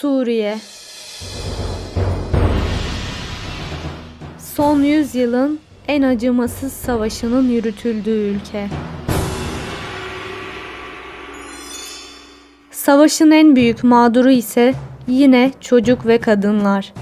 Suriye Son yüzyılın en acımasız savaşının yürütüldüğü ülke. Savaşın en büyük mağduru ise yine çocuk ve kadınlar.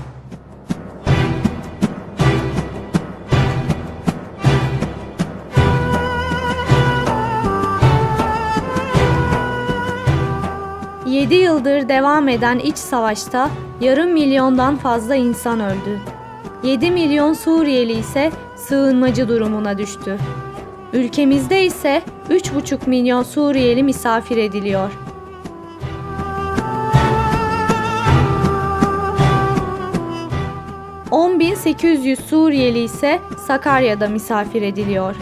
Yedi yıldır devam eden iç savaşta yarım milyondan fazla insan öldü. 7 milyon Suriyeli ise sığınmacı durumuna düştü. Ülkemizde ise 3,5 milyon Suriyeli misafir ediliyor. ...10.800 Suriyeli ise Sakarya'da misafir ediliyor.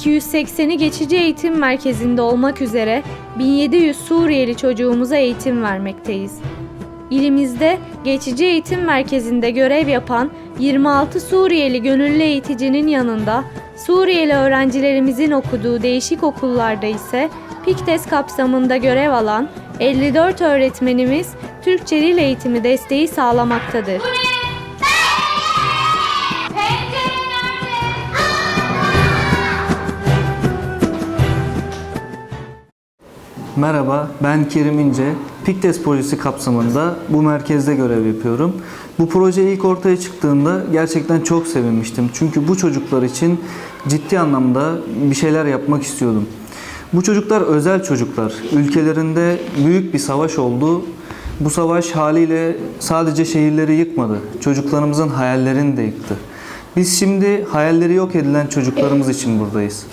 280'i geçici eğitim merkezinde olmak üzere 1700 Suriyeli çocuğumuza eğitim vermekteyiz. İlimizde geçici eğitim merkezinde görev yapan 26 Suriyeli gönüllü eğiticinin yanında Suriyeli öğrencilerimizin okuduğu değişik okullarda ise PİKTES kapsamında görev alan 54 öğretmenimiz Türkçe dil eğitimi desteği sağlamaktadır. Merhaba, ben Kerim İnce. Piktes projesi kapsamında bu merkezde görev yapıyorum. Bu proje ilk ortaya çıktığında gerçekten çok sevinmiştim. Çünkü bu çocuklar için ciddi anlamda bir şeyler yapmak istiyordum. Bu çocuklar özel çocuklar. Ülkelerinde büyük bir savaş oldu. Bu savaş haliyle sadece şehirleri yıkmadı. Çocuklarımızın hayallerini de yıktı. Biz şimdi hayalleri yok edilen çocuklarımız için buradayız.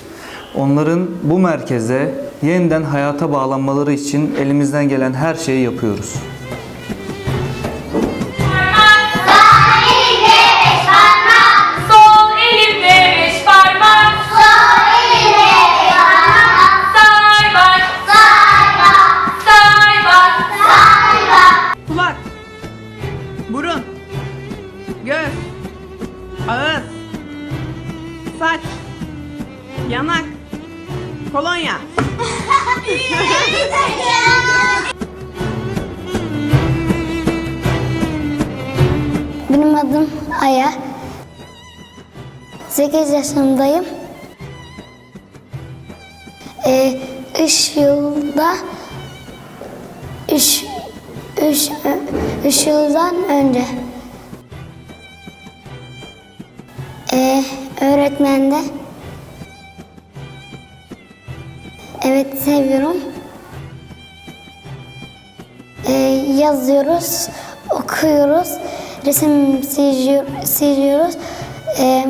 Onların bu merkeze yeniden hayata bağlanmaları için elimizden gelen her şeyi yapıyoruz. 8 yaşındayım. Ee, üç yılda üç, üç, üç yıldan önce ee, öğretmende evet seviyorum. Ee, yazıyoruz, okuyoruz, resim çiziyor- çiziyoruz, ee,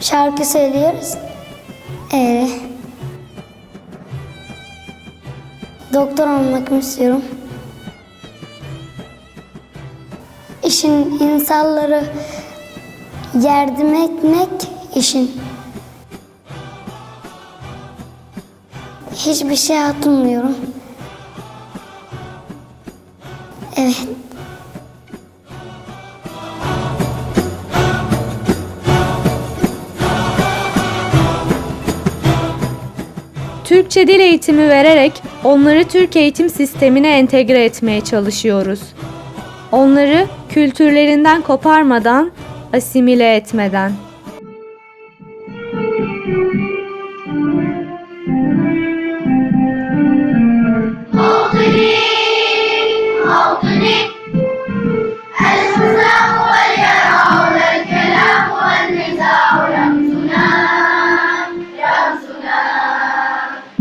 şarkı söylüyoruz. Öyle. Doktor olmak istiyorum. İşin insanları yardım etmek işin. Hiçbir şey hatırlamıyorum. Türkçe dil eğitimi vererek onları Türk eğitim sistemine entegre etmeye çalışıyoruz. Onları kültürlerinden koparmadan, asimile etmeden.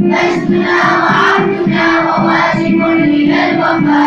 مجدنا وعبدنا وواجب من الوفا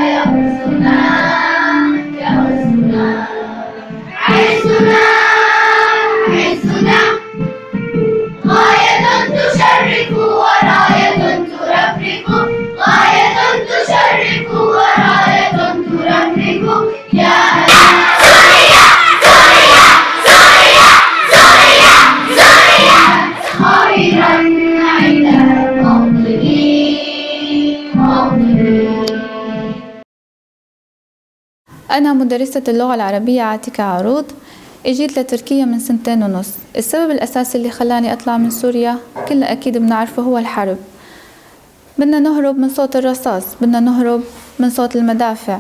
أنا مدرسة اللغة العربية عاتكة عروض إجيت لتركيا من سنتين ونص. السبب الأساسي اللي خلاني أطلع من سوريا كلنا أكيد بنعرفه هو الحرب. بدنا نهرب من صوت الرصاص بدنا نهرب من صوت المدافع.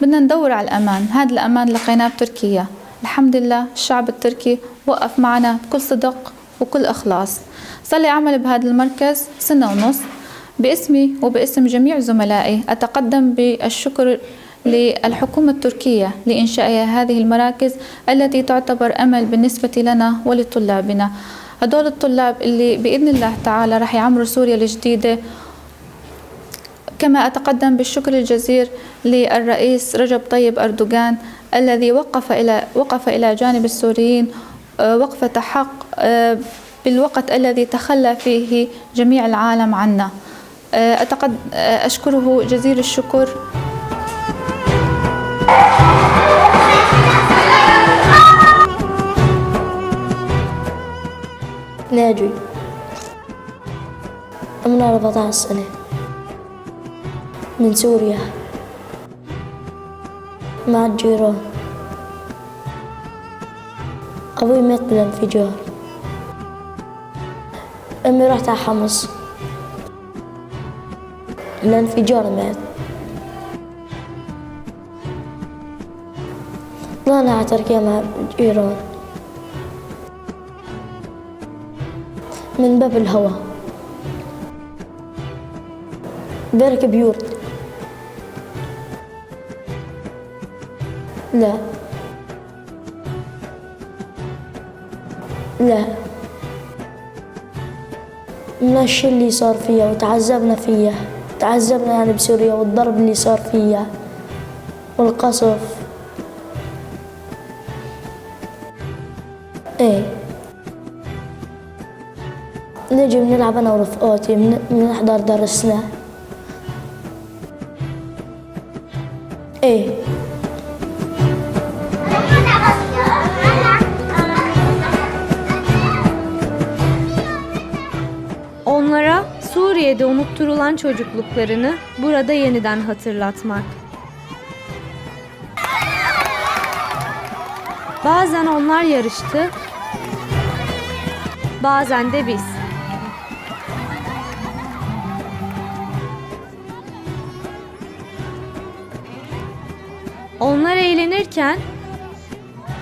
بدنا ندور على الأمان. هذا الأمان لقيناه بتركيا. الحمد لله الشعب التركي وقف معنا بكل صدق وكل إخلاص. صار لي أعمل بهذا المركز سنة ونص. باسمي وباسم جميع زملائي أتقدم بالشكر للحكومة التركية لإنشاء هذه المراكز التي تعتبر أمل بالنسبة لنا ولطلابنا. هدول الطلاب اللي بإذن الله تعالى رح يعمروا سوريا الجديدة. كما أتقدم بالشكر الجزير للرئيس رجب طيب أردوغان الذي وقف إلى وقف إلى جانب السوريين آه، وقفة حق آه، بالوقت الذي تخلى فيه جميع العالم عنا. آه، أشكره جزيل الشكر. ناجي عمري 14 سنة. من سوريا. مع الجيران. أبوي مات بالانفجار أمي رحت على حمص. الانفجار مات. طلعنا على تركيا مع الجيران من باب الهوى. بركب يورت لا. لا. من الشي اللي صار فيها وتعذبنا فيها تعذبنا يعني بسوريا والضرب اللي صار فيها والقصف. نجي بنلعب انا ورفقاتي بن- بنحضر درسنا ايه Onlara Suriye'de unutturulan çocukluklarını burada yeniden hatırlatmak. Bazen onlar yarıştı, bazen de biz. Eğlenirken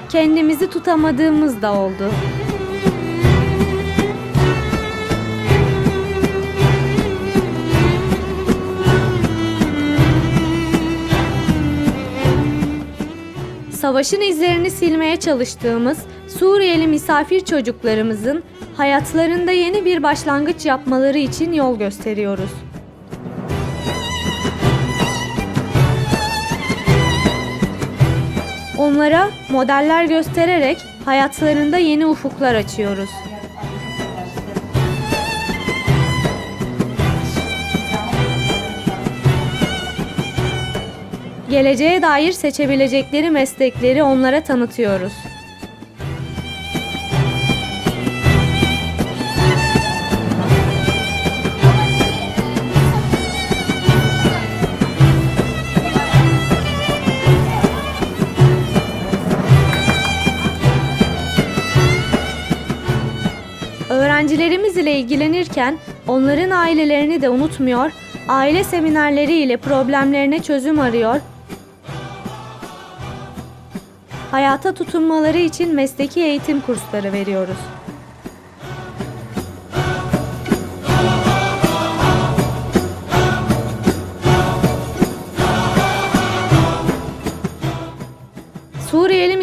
kendimizi tutamadığımız da oldu. Savaşın izlerini silmeye çalıştığımız Suriyeli misafir çocuklarımızın hayatlarında yeni bir başlangıç yapmaları için yol gösteriyoruz. Onlara modeller göstererek hayatlarında yeni ufuklar açıyoruz. Geleceğe dair seçebilecekleri meslekleri onlara tanıtıyoruz. İle ilgilenirken onların ailelerini de unutmuyor, aile seminerleri ile problemlerine çözüm arıyor, hayata tutunmaları için mesleki eğitim kursları veriyoruz.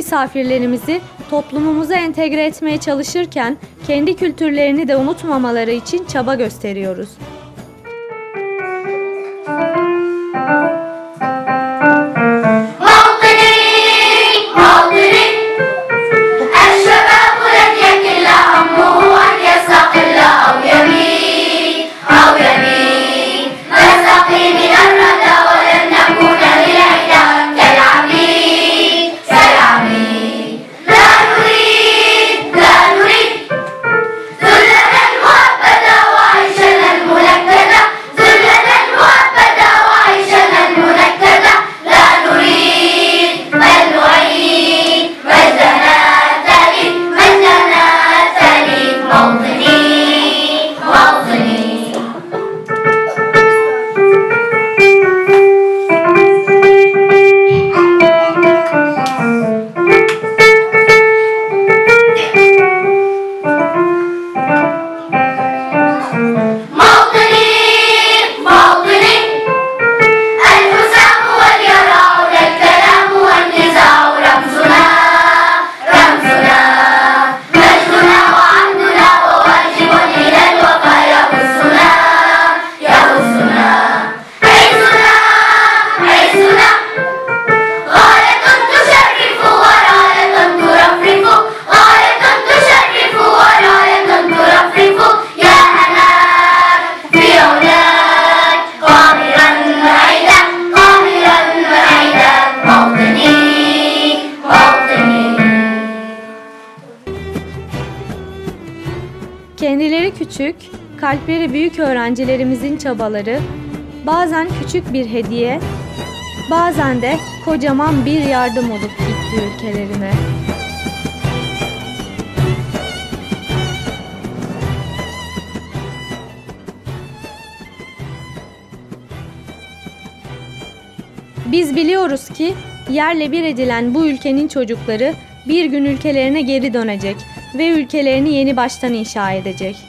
Misafirlerimizi toplumumuza entegre etmeye çalışırken kendi kültürlerini de unutmamaları için çaba gösteriyoruz. Küçük, kalpleri büyük öğrencilerimizin çabaları, bazen küçük bir hediye, bazen de kocaman bir yardım olup gitti ülkelerine. Biz biliyoruz ki yerle bir edilen bu ülkenin çocukları bir gün ülkelerine geri dönecek ve ülkelerini yeni baştan inşa edecek.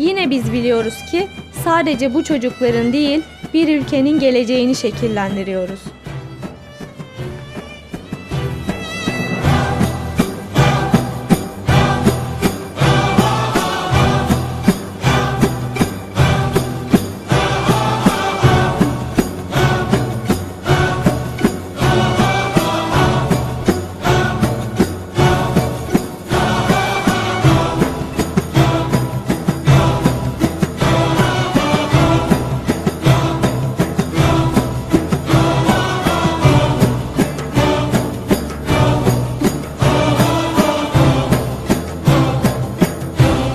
Yine biz biliyoruz ki sadece bu çocukların değil bir ülkenin geleceğini şekillendiriyoruz.